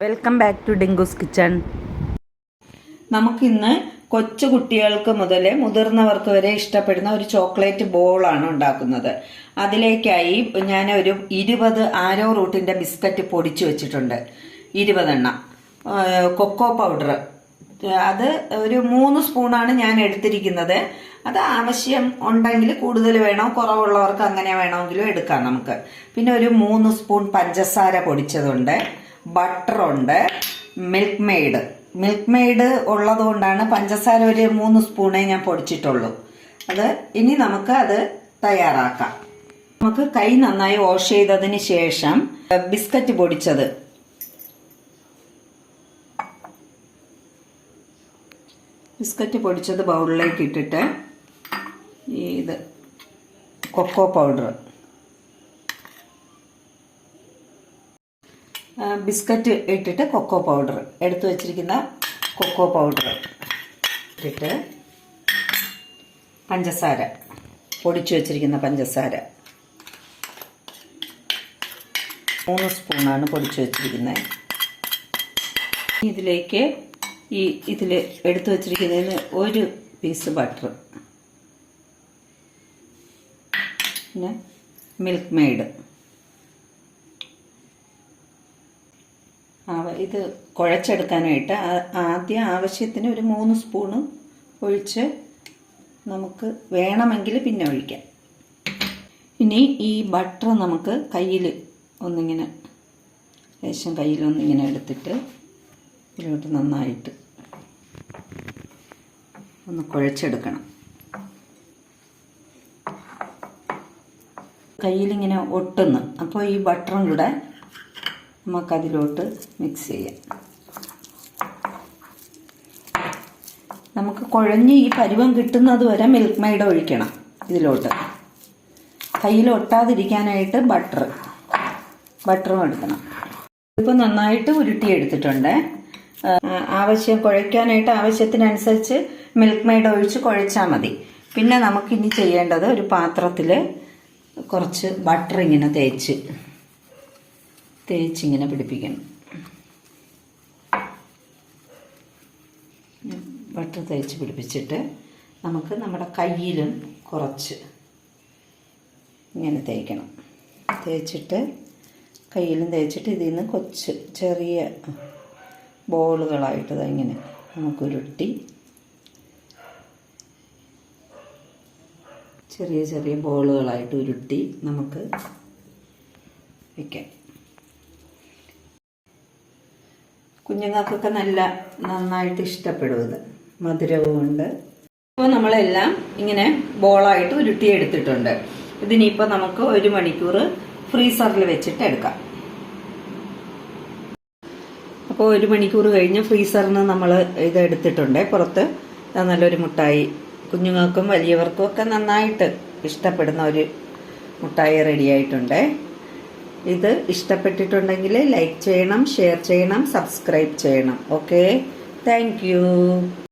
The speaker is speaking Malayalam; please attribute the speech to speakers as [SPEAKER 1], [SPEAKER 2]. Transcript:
[SPEAKER 1] Welcome back to Dinkoos kitchen നമുക്കിന്ന് കൊച്ചു കുട്ടികൾക്ക് മുതൽ മുതിർന്നവർക്ക് വരെ ഇഷ്ടപ്പെടുന്ന ഒരു ചോക്ലേറ്റ് ബോളാണ് ഉണ്ടാക്കുന്നത്. അതിലേക്കായി ഞാൻ ഒരു ഇരുപത് ആരോ റൂട്ടിന്റെ ബിസ്ക്കറ്റ് പൊടിച്ചു വെച്ചിട്ടുണ്ട്. ഇരുപതെണ്ണം. Cocoa powder. അത് ഒരു മൂന്ന് സ്പൂണാണ് ഞാൻ എടുത്തിരിക്കുന്നത്. അത് ആവശ്യം ഉണ്ടെങ്കിൽ കൂടുതൽ വേണോ കുറവുള്ളവർക്ക് അങ്ങനെ വേണമെങ്കിലും എടുക്കാം നമുക്ക്. പിന്നെ ഒരു മൂന്ന് സ്പൂൺ പഞ്ചസാര പൊടിച്ചതുണ്ട്. ബട്ടറുണ്ട്. മിൽക്ക് മെയ്ഡ് മിൽക്ക് മെയ്ഡ് ഉള്ളത് കൊണ്ടാണ് പഞ്ചസാര ഒരു മൂന്ന് സ്പൂണേ ഞാൻ പൊടിച്ചിട്ടുള്ളൂ. അത് ഇനി നമുക്ക് അത് തയ്യാറാക്കാം. നമുക്ക് കൈ നന്നായി വാഷ് ചെയ്തതിന് ശേഷം ബിസ്ക്കറ്റ് പൊടിച്ചത്. ബിസ്ക്കറ്റ് പൊടിച്ചത് ബൗളിലേക്ക് ഇട്ടിട്ട് ഈ ഇത് കൊക്കോ പൗഡർ. ബിസ്ക്കറ്റ് ഇട്ടിട്ട് കൊക്കോ പൗഡർ. എടുത്തു വച്ചിരിക്കുന്ന കൊക്കോ പൗഡർ ഇട്ടിട്ട് പഞ്ചസാര പൊടിച്ചു വച്ചിരിക്കുന്ന പഞ്ചസാര. മൂന്ന് സ്പൂണാണ് പൊടിച്ചു വച്ചിരിക്കുന്നത് ഇതിലേക്ക് ഈ ഇതിൽ എടുത്തു വച്ചിരിക്കുന്നതിന് ഒരു പീസ് ബട്ടർ. പിന്നെ മിൽക്ക് മെയ്ഡ്. ഇത് കുഴച്ചെടുക്കാനായിട്ട് ആദ്യ ആവശ്യത്തിന് ഒരു മൂന്ന് സ്പൂണ് ഒഴിച്ച് നമുക്ക് വേണമെങ്കിൽ പിന്നെ ഒഴിക്കാം. ഇനി ഈ ബട്ടർ നമുക്ക് കയ്യിൽ ഒന്നിങ്ങനെ ലേശം കയ്യിലൊന്നിങ്ങനെ എടുത്തിട്ട് ഇതിലോട്ട് നന്നായിട്ട് ഒന്ന് കുഴച്ചെടുക്കണം. കയ്യിലിങ്ങനെ ഒട്ടുന്നു. അപ്പോൾ ഈ ബട്ടറും കൂടെ നമുക്കതിലോട്ട് മിക്സ് ചെയ്യാം. നമുക്ക് കുഴഞ്ഞ് ഈ പരുവം കിട്ടുന്നത് വരെ മിൽക്ക് മെയ്ഡ് ഒഴിക്കണം ഇതിലോട്ട്. കയ്യിൽ ഒട്ടാതിരിക്കാനായിട്ട് ബട്ടർ ബട്ടറും എടുക്കണം. ഇപ്പോൾ നന്നായിട്ട് ഉരുട്ടിയെടുത്തിട്ടുണ്ട്. ആവശ്യം കുഴയ്ക്കാനായിട്ട് ആവശ്യത്തിനനുസരിച്ച് മിൽക്ക് മെയ്ഡ് ഒഴിച്ച് കുഴച്ചാൽ മതി. പിന്നെ നമുക്കിനി ചെയ്യേണ്ടത് ഒരു പാത്രത്തിൽ കുറച്ച് ബട്ടർ ഇങ്ങനെ തേച്ച് തേച്ചിങ്ങനെ പിടിപ്പിക്കണം. ബട്ടർ തേച്ച് പിടിപ്പിച്ചിട്ട് നമുക്ക് നമ്മുടെ കയ്യിലും കുറച്ച് ഇങ്ങനെ തേക്കണം. തേച്ചിട്ട് കയ്യിലും തേച്ചിട്ട് ഇതിൽ നിന്ന് കൊച്ച് ചെറിയ ബോളുകളായിട്ട് ഇങ്ങനെ നമുക്ക് ഉരുട്ടി ചെറിയ ചെറിയ ബോളുകളായിട്ട് ഉരുട്ടി നമുക്ക് വയ്ക്കാം കുഞ്ഞുങ്ങൾക്കൊക്കെ നല്ല നന്നായിട്ട് ഇഷ്ടപ്പെടും ഇത് മധുരവും ഉണ്ട്. അപ്പോൾ നമ്മളെല്ലാം ഇങ്ങനെ ബോളായിട്ട് ഉരുട്ടിയെടുത്തിട്ടുണ്ട്. ഇതിനിപ്പോൾ നമുക്ക് ഒരു മണിക്കൂർ ഫ്രീസറിൽ വെച്ചിട്ട് എടുക്കാം. അപ്പോൾ ഒരു മണിക്കൂർ കഴിഞ്ഞ് ഫ്രീസറിൽ നിന്ന് നമ്മൾ ഇത് എടുത്തിട്ടുണ്ട് പുറത്ത് നല്ലൊരു മുട്ടായി. കുഞ്ഞുങ്ങൾക്കും വലിയവർക്കും ഒക്കെ നന്നായിട്ട് ഇഷ്ടപ്പെടുന്ന ഒരു മുട്ടായി റെഡി ആയിട്ടുണ്ട്. ഇത് ഇഷ്ടപ്പെട്ടിട്ടുണ്ടെങ്കിൽ ലൈക്ക് ചെയ്യണം ഷെയർ ചെയ്യണം സബ്സ്ക്രൈബ് ചെയ്യണം. Okay thank